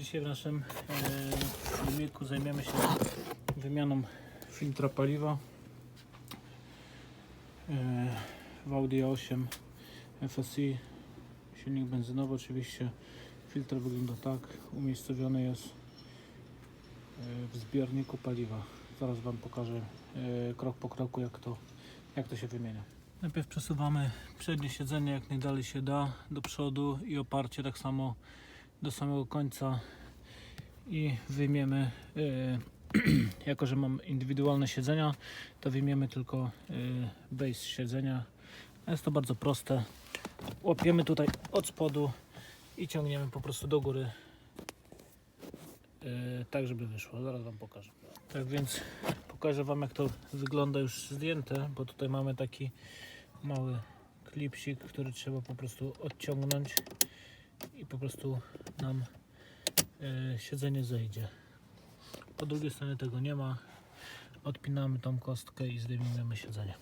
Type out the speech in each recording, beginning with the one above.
Dzisiaj w naszym e, filmiku zajmiemy się wymianą filtra paliwa e, w Audi 8 FSI silnik benzynowy oczywiście. Filtr wygląda tak umiejscowiony jest e, w zbiorniku paliwa. Zaraz Wam pokażę krok po kroku jak to, jak to się wymienia. Najpierw przesuwamy przednie siedzenie jak najdalej się da do przodu i oparcie tak samo do samego końca i wyjmiemy e, jako, że mam indywidualne siedzenia to wyjmiemy tylko e, base siedzenia. Jest to bardzo proste. Łapiemy tutaj od spodu i ciągniemy po prostu do góry e, tak żeby wyszło, zaraz Wam pokażę. Tak więc pokażę Wam jak to wygląda już zdjęte bo tutaj mamy taki mały klipsik, który trzeba po prostu odciągnąć i po prostu nam e, siedzenie zejdzie. Po drugiej stronie tego nie ma. Odpinamy tą kostkę i zdejmujemy siedzenie.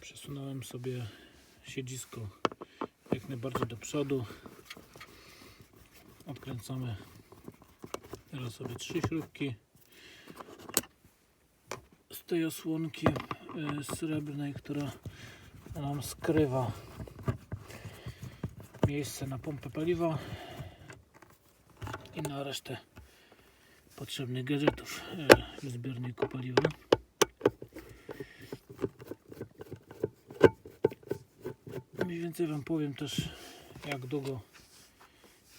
Przesunąłem sobie siedzisko jak najbardziej do przodu. Odkręcamy teraz sobie trzy śrubki z tej osłonki e, srebrnej, która nam skrywa miejsce na pompę paliwa i na resztę potrzebnych gadżetów e, w zbiorniku paliwa. Mniej więcej Wam powiem też jak długo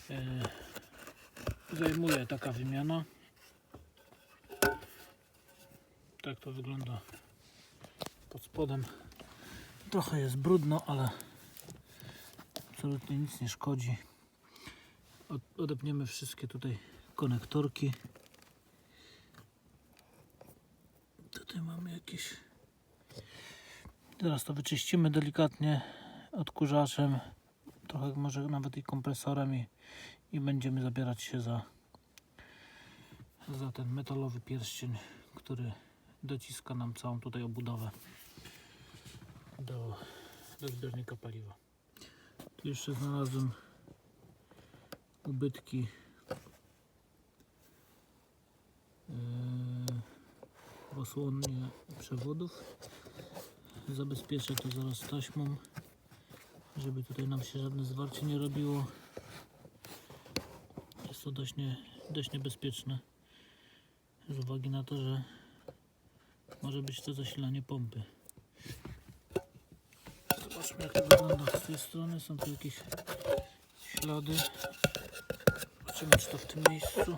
e, zajmuje taka wymiana. Tak to wygląda pod spodem. Trochę jest brudno, ale absolutnie nic nie szkodzi. Od- Odepniemy wszystkie tutaj konektorki. Tutaj mamy jakieś. Teraz to wyczyścimy delikatnie odkurzaczem, trochę może nawet i kompresorem i, i będziemy zabierać się za, za ten metalowy pierścień, który dociska nam całą tutaj obudowę do, do zbiornika paliwa. Jeszcze znalazłem ubytki w osłonie przewodów. Zabezpieczę to zaraz taśmą, żeby tutaj nam się żadne zwarcie nie robiło. Jest to dość, nie, dość niebezpieczne z uwagi na to, że może być to zasilanie pompy. Jak to wygląda z tej strony. Są tu jakieś ślady. Zobaczymy czy to w tym miejscu.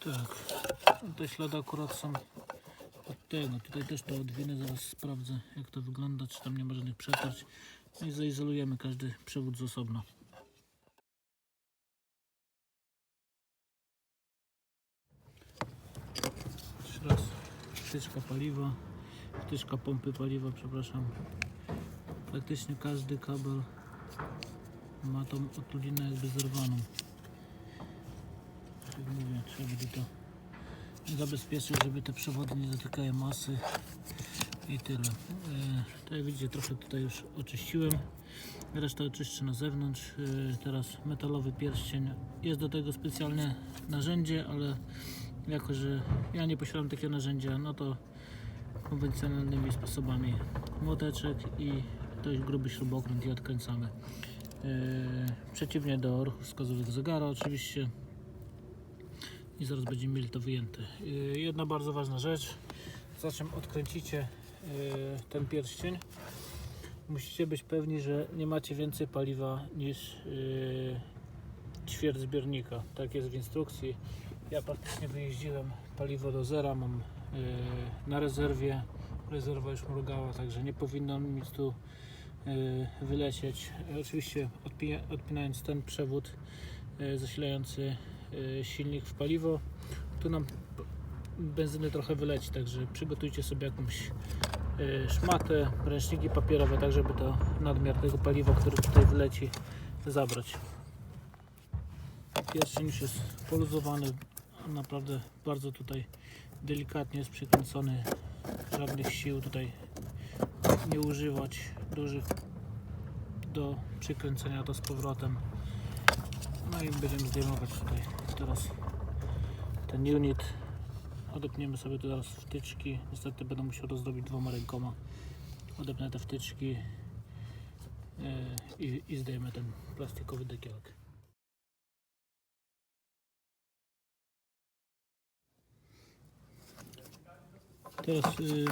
Tak. Te ślady akurat są od tego. Tutaj też to odwinę. Zaraz sprawdzę jak to wygląda. Czy tam nie ma żadnych przetarć. No i zaizolujemy każdy przewód z osobna. Jeszcze raz wtyczka paliwa, wtyczka pompy paliwa, przepraszam. Praktycznie każdy kabel ma tą otulinę jakby zerwaną. Tak jak mówię, trzeba będzie to zabezpieczyć, żeby te przewody nie dotykały masy i tyle. E, tak jak widzicie, trochę tutaj już oczyściłem. Resztę oczyszczę na zewnątrz. E, teraz metalowy pierścień. Jest do tego specjalne narzędzie, ale jako, że ja nie posiadam takiego narzędzia, no to konwencjonalnymi sposobami młoteczek i dość gruby śrubokręt i odkręcamy. Yy, przeciwnie do ruchu wskazówek zegara oczywiście i zaraz będziemy mieli to wyjęte. Yy, jedna bardzo ważna rzecz, za czym odkręcicie yy, ten pierścień musicie być pewni, że nie macie więcej paliwa niż ćwierć zbiornika. Tak jest w instrukcji. Ja praktycznie wyjeździłem paliwo do zera, mam na rezerwie. Rezerwa już mrugała, także nie powinno mi tu wylecieć. E, Oczywiście odpi- odpinając ten przewód yy, zasilający yy, silnik w paliwo, tu nam benzyny trochę wyleci, także przygotujcie sobie jakąś szmatę, ręczniki papierowe, tak żeby to nadmiar tego paliwa, który tutaj wyleci, zabrać. Pierścień już jest poluzowany, naprawdę bardzo tutaj delikatnie jest przykręcony, żadnych sił tutaj nie używać dużych do przykręcenia to z powrotem. No i będziemy zdejmować tutaj teraz ten unit. Odepniemy sobie teraz wtyczki. Niestety będę musiał rozdobić dwoma rękoma. Odepnę te wtyczki yy, i, i zdejmę ten plastikowy dekielek. Teraz y,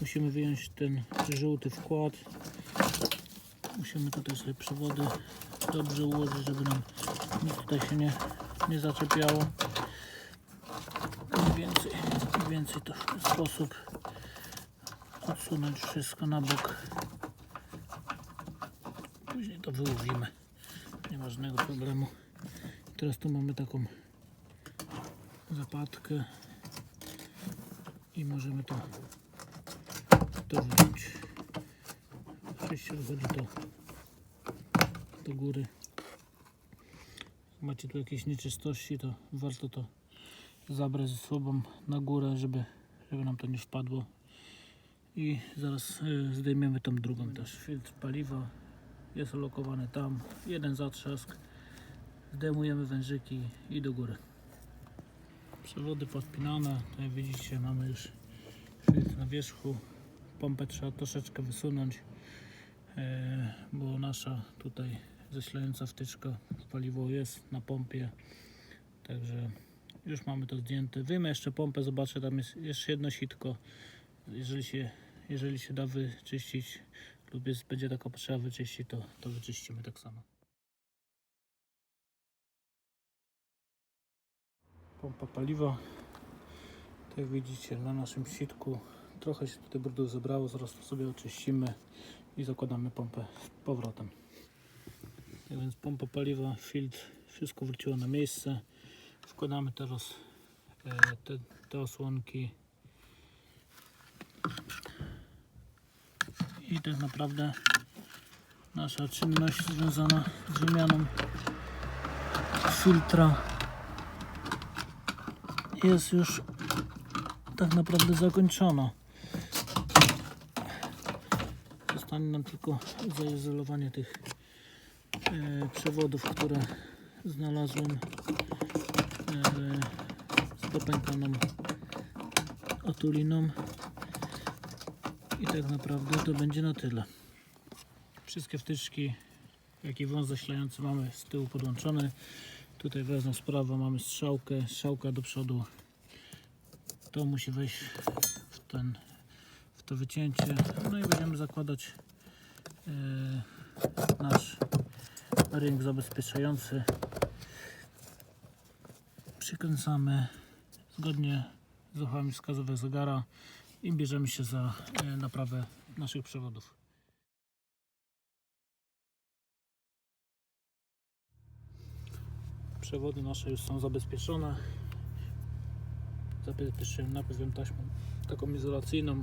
musimy wyjąć ten żółty wkład. Musimy tutaj sobie przewody dobrze ułożyć, żeby nam nic tutaj się nie, nie zaczepiało. Im więcej, im więcej to w sposób odsunąć wszystko na bok. Później to wyłowimy. Nie ma żadnego problemu. Teraz tu mamy taką zapadkę i możemy to, to wyjąć. Oczywiście wychodzi to do góry. Jak macie tu jakieś nieczystości, to warto to zabrać ze sobą na górę, żeby, żeby nam to nie wpadło. I zaraz y, zdejmiemy tą drugą też. Filtr paliwa jest lokowany tam. Jeden zatrzask. Zdejmujemy wężyki i do góry. Przewody podpinane. Tutaj widzicie, mamy już filtr na wierzchu. Pompę trzeba troszeczkę wysunąć, e, bo nasza tutaj ześlająca wtyczka paliwo jest na pompie. Także już mamy to zdjęte. Wyjmę jeszcze pompę, zobaczę, tam jest jeszcze jedno sitko. Jeżeli się, jeżeli się da wyczyścić lub jest, będzie taka potrzeba wyczyścić, to, to wyczyścimy tak samo. Pompa paliwa. Tak jak widzicie na naszym sitku trochę się tutaj brudu zebrało, zaraz to sobie oczyścimy i zakładamy pompę z powrotem. Tak więc pompa paliwa, filtr, wszystko wróciło na miejsce. Wkładamy teraz e, te, te osłonki i tak naprawdę nasza czynność związana z wymianą filtra jest już tak naprawdę zakończona. Zostanie nam tylko zaizolowanie tych e, przewodów, które znalazłem e, z popękaną otuliną. I tak naprawdę to będzie na tyle. Wszystkie wtyczki, jak i wąs zasilający mamy z tyłu podłączony. Tutaj wezmę sprawę, mamy strzałkę, strzałka do przodu. To musi wejść w, ten, w to wycięcie. No i będziemy zakładać nasz ring zabezpieczający. Przykręcamy zgodnie z uchwałami wskazowych zegara i bierzemy się za e, naprawę naszych przewodów. Przewody nasze już są zabezpieczone. Zabezpieczyłem najpierw taśmą taką izolacyjną,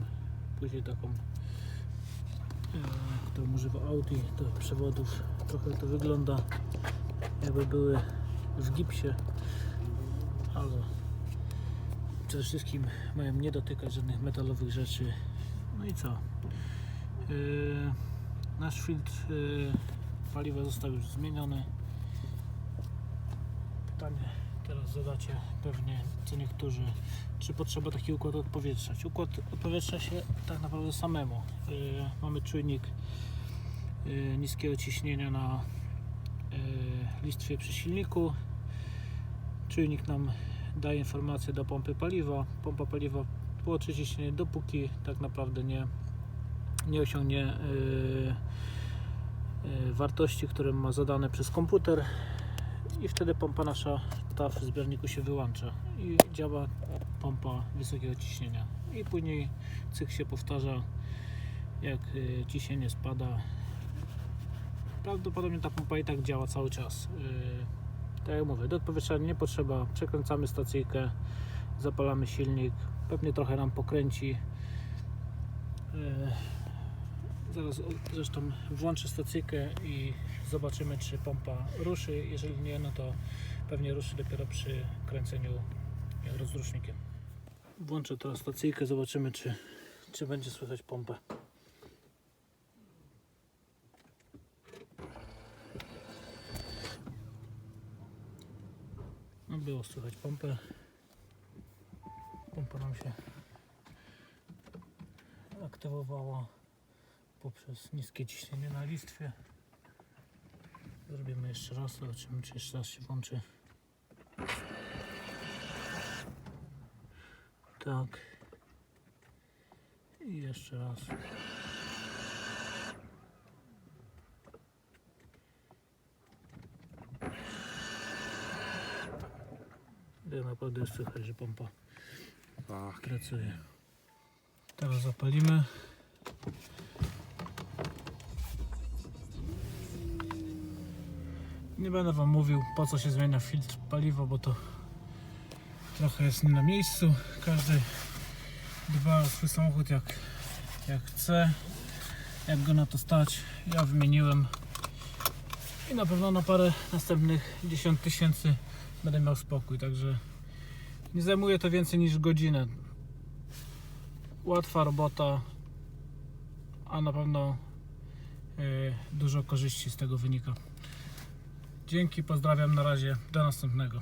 później taką, e, którą używa Audi do przewodów. Trochę to wygląda jakby były w gipsie, ale przede wszystkim mają nie dotykać żadnych metalowych rzeczy. No i co? Yy, nasz filtr yy, paliwa został już zmieniony. Pytanie zadacie pewnie co niektórzy, czy potrzeba taki układ odpowietrzać. Układ odpowietrza się tak naprawdę samemu. Yy, mamy czujnik yy, niskiego ciśnienia na yy, listwie przy silniku. Czujnik nam daje informację do pompy paliwa. Pompa paliwa płoczy ciśnienie dopóki tak naprawdę nie, nie osiągnie wartości, które ma zadane przez komputer i wtedy pompa nasza ta w zbiorniku się wyłącza i działa pompa wysokiego ciśnienia i później cykl się powtarza jak yy, ciśnienie spada prawdopodobnie ta pompa i tak działa cały czas yy, tak jak mówię, do odpowietrzenia nie potrzeba. Przekręcamy stacyjkę, zapalamy silnik, pewnie trochę nam pokręci. Zaraz zresztą włączę stacyjkę i zobaczymy, czy pompa ruszy. Jeżeli nie, no to pewnie ruszy dopiero przy kręceniu e, rozrusznikiem. Włączę teraz stacyjkę, zobaczymy, czy, czy będzie słychać pompę. Było słychać pompę. Pompa nam się aktywowała poprzez niskie ciśnienie na listwie. Zrobimy jeszcze raz, zobaczymy czy jeszcze raz się włączy. Tak. I jeszcze raz. Tak naprawdę jest słychać, że pompa Tak. pracuje. Teraz zapalimy. Nie będę Wam mówił po co się zmienia filtr paliwa, bo to trochę jest nie na miejscu. Każdy dba o swój samochód jak, jak chce, jak go na to stać. Ja wymieniłem i na pewno na parę następnych 10 tysięcy będę miał spokój, także nie zajmuje to więcej niż godzinę. Łatwa robota, a na pewno y, dużo korzyści z tego wynika. Dzięki, pozdrawiam, na razie, do następnego.